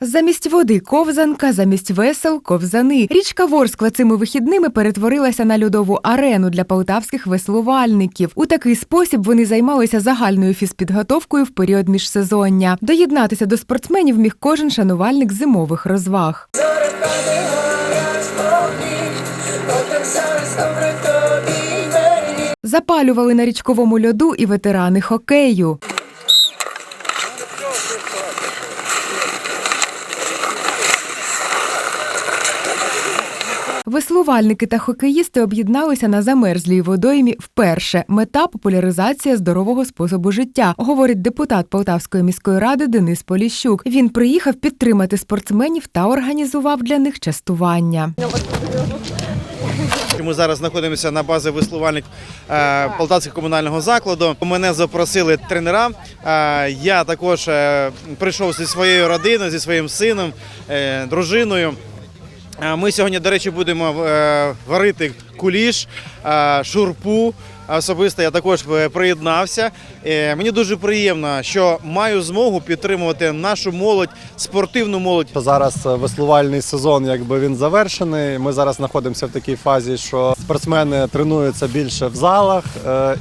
Замість води ковзанка, замість весел ковзани. Річка Ворскла цими вихідними перетворилася на льодову арену для полтавських веслувальників. У такий спосіб вони займалися загальною фізпідготовкою в період міжсезоння. Доєднатися до спортсменів міг кожен шанувальник зимових розваг. Запалювали на річковому льоду і ветерани хокею. Веслувальники та хокеїсти об'єдналися на замерзлій водоймі вперше. Мета популяризація здорового способу життя, говорить депутат Полтавської міської ради Денис Поліщук. Він приїхав підтримати спортсменів та організував для них частування. Ми зараз знаходимося на базі веслувальник е, Полтавського комунального закладу. Мене запросили тренера. Е, я також е, прийшов зі своєю родиною, зі своїм сином, дружиною. Ми сьогодні, до речі, будемо е, варити куліш, шурпу. Особисто я також е, приєднався. Е, Мені дуже приємно, що маю змогу підтримувати нашу молодь, спортивну молодь. Зараз веслувальний сезон, якби він завершений. Ми зараз знаходимося в такій фазі, що спортсмени тренуються більше в залах.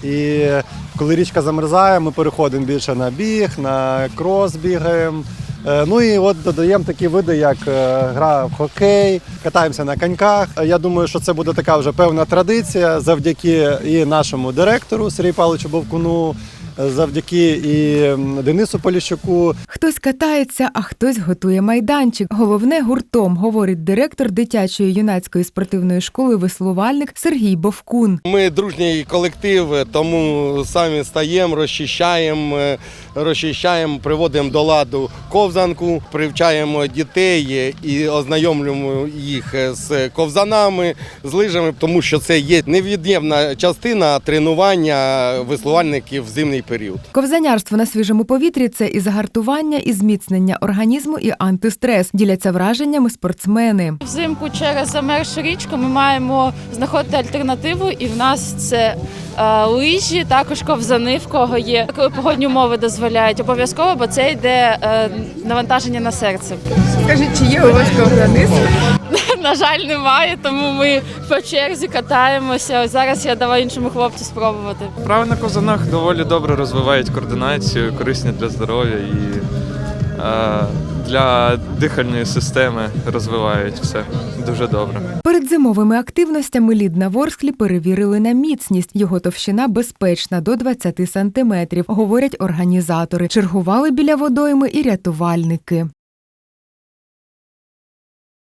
І коли річка замерзає, ми переходимо більше на біг, на крос бігаємо. Е, Ну і от додаємо такі види, як е, гра в хокей, катаємося на коньках. Е, Я думаю, що це буде така вже певна традиція завдяки і нашому директору Сергію Павловичу Бовкуну, завдяки і Денису Поліщуку, Хтось катається, а хтось готує майданчик. Головне гуртом, говорить директор дитячої юнацької спортивної школи веслувальник Сергій Бовкун. Ми дружній колектив, тому самі стаємо, розчищаємо, е, розчищаємо, приводимо до ладу ковзанку, привчаємо дітей і ознайомлюємо їх з ковзанами, з лижами, тому що це є невід'ємна частина тренування веслувальників в зимний період. Ковзанярство на свіжому повітрі це і загартування, і зміцнення організму, і антистрес. Діляться враженнями спортсмени. Взимку через замерзшу річку ми маємо знаходити альтернативу, і в нас це е, лижі, також ковзани, в кого є. Коли погодні умови дозволяють, обов'язково, бо це йде е, навантаження на серце. Скажіть, чи є у вас ковзани? На жаль, немає, тому ми по черзі катаємося. Ось зараз я дала іншому хлопцю спробувати. Вправи на ковзанах доволі добре розвивають координацію, корисні для здоров'я і е, для дихальної системи розвивають все дуже добре. Перед зимовими активностями лід на Ворсклі перевірили на міцність. Його товщина безпечна до 20 сантиметрів, говорять організатори. Чергували біля водойми і рятувальники.